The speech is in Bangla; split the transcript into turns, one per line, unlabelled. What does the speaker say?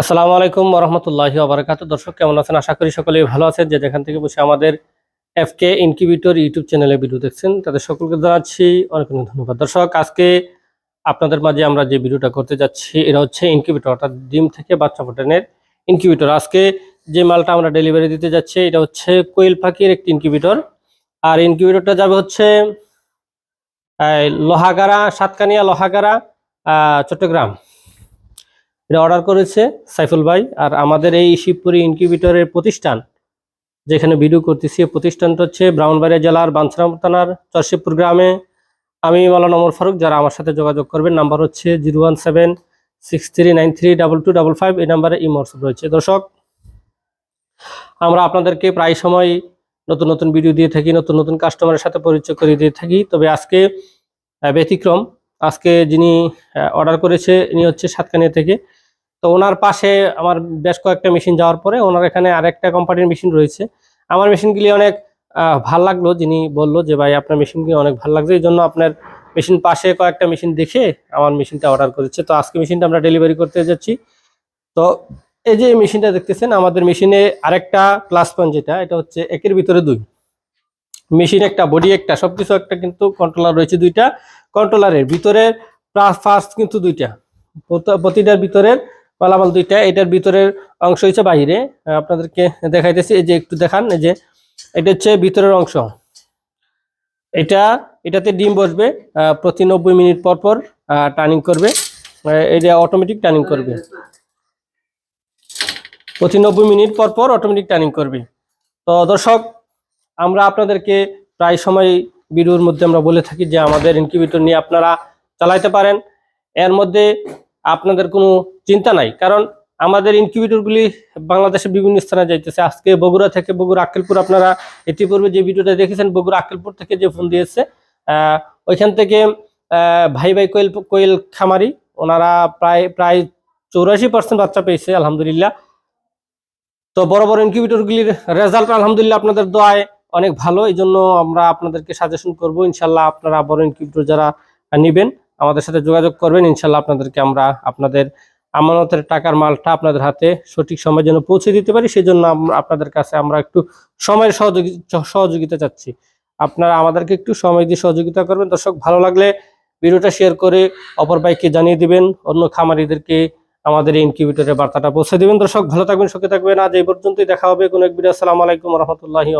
আসসালামু আলাইকুম রহমতুল্লাহি আবরাকাত দর্শক, কেমন আছেন? আশা করি সকলেই ভালো আছেন। যে যেখান থেকে বসে আমাদের এফকে ইনকিউবেটর ইউটিউব চ্যানেলে ভিডিও দেখছেন, তাদের সকলকে জানাচ্ছি অনেক অনেক ধন্যবাদ। দর্শক, আজকে আপনাদের মাঝে আমরা যে ভিডিওটা করতে যাচ্ছি, এটা হচ্ছে ইনকিউবেটর, অর্থাৎ ডিম থেকে বাচ্চা ফোটানের ইনকিউবেটর। আজকে যে মালটা আমরা ডেলিভারি দিতে যাচ্ছি, এটা হচ্ছে কোয়েল পাখির একটি ইনকিউবেটর। আর ইনকিউবেটরটা যাবে হচ্ছে লোহাগাড়া, সাতকানিয়া লোহাগাড়া চট্টগ্রাম। এটা অর্ডার করেছে সাইফুল ভাই। আর আমাদের এই শিবপুরি ইনকিউবেটরের প্রতিষ্ঠান, যেখানে ভিডিও করতেছি প্রতিষ্ঠানটা হচ্ছে ব্রাউনবাড়িয়া জেলার বাঞ্ছারাম থানার চরশিবপুর গ্রামে। আমি মালান অমর ফারুক, যারা আমার সাথে যোগাযোগ করবেন নাম্বার হচ্ছে zero one seven, six three nine three, double two double five, এই নাম্বারে ইমোটস রয়েছে। দর্শক, আমরা আপনাদেরকে প্রায় সময় নতুন নতুন ভিডিও দিয়ে থাকি, নতুন নতুন কাস্টমারের সাথে পরিচয় করে দিয়ে থাকি। তবে আজকে ব্যতিক্রম। আজকে যিনি অর্ডার করেছে, ইনি হচ্ছে সাতকানিয়া থেকে। তো ওনার পাশে আমার বেশ কয়েকটা মেশিন যাওয়ার পরে ওনার এখানে আরেকটা কোম্পানির মেশিন রয়েছে। আমার মেশিনগুলি অনেক ভালো লাগল যিনি বলল যে, ভাই, আপনার মেশিনগুলি অনেক ভালো লাগছে। এই জন্য আপনার মেশিন পাশে কয়েকটা মেশিন দেখে আমার মেশিনটা অর্ডার করেছে। তো আজকে মেশিনটা আমরা ডেলিভারি করতে যাচ্ছি। তো এই যে মেশিনটা দেখতেছেন, আমাদের মেশিনে আরেকটা প্লাস পয়েন্ট যেটা, এটা হচ্ছে একের ভিতরে দুই। মেশিন একটা বডি একটা, সবকিছু একটা কিন্তু কন্ট্রোলার রয়েছে দুইটা। কন্ট্রোলারের ভিতরে ফার্স্ট কিন্তু দুইটা। প্রত- প্রতিটার ভিতরের মালামাল দুইটা, এটার ভিতরের অংশ হচ্ছে বাইরে। আপনাদেরকে দেখাইতেছি, এই যে একটু দেখান, এই যে এটা হচ্ছে ভিতরের অংশ। এটা, এটাতে ডিম বসবে প্রতি নব্বই মিনিট পর পর টার্নিং করবে। এটা অটোমেটিক টার্নিং করবে। প্রতি নব্বই মিনিট পর পর অটোমেটিক টার্নিং করবে। তো দর্শক, আমরা আপনাদেরকে প্রায় সময় ভিডিওর মধ্যে আমরা বলে থাকি যে আমাদের ইনকিউবেটর নিয়ে আপনারা চালাইতে পারেন। এর মধ্যে আপনাদের কোনো চিন্তা নাই। কারণ আমাদের ইনকিউবেটরগুলি বাংলাদেশের বিভিন্ন স্থানে যাইতেছে। আজকে বগুড়া থেকে বগুড়া আক্কেলপুর আপনারা ইতিপূর্বে যে ভিডিওটা দেখেছেন, বগুড়া আক্কেলপুর থেকে যে ফোন দিয়েছে ওইখান থেকে ভাই ভাই কোয়েল কোয়েল খামারি, ওনারা প্রায় প্রায় চৌরাশি পার্সেন্ট বাচ্চা পেয়েছে, আলহামদুলিল্লাহ। তো বড় বড় ইনকিউবেটরগুলির রেজাল্ট আলহামদুলিল্লাহ আপনাদের দোয়ায় অনেক ভালো। এই জন্য আমরা আপনাদেরকে সাজেশন করব, ইনশাল্লাহ আপনারা বড় ইনকিউবেটর যারা নেবেন। আমাদের সাথে যোগাযোগ করবেন। ইনশাল্লাহ আপনাদেরকে আমরা আপনাদের আমানতের টাকার মালটা আপনাদের হাতে সঠিক সময় যেন পৌঁছে দিতে পারি। সেই জন্য আপনাদের কাছে আমরা একটু সময়ের সহযোগী সহযোগিতা চাচ্ছি। আপনারা আমাদেরকে একটু সময় দিয়ে সহযোগিতা করবেন। দর্শক, ভালো লাগলে ভিডিওটা শেয়ার করে অপর বাইককে জানিয়ে দিবেন। অন্য খামারিদেরকে আমাদের ইনকিউবেটরের বার্তাটা পৌঁছে দিবেন। দর্শক, ভালো থাকবেন, সুখে থাকবেন। আজ এই পর্যন্তই। দেখা হবে কোনো এক ভিডিও। আসসালামু আলাইকুম রহমতুল্লাহি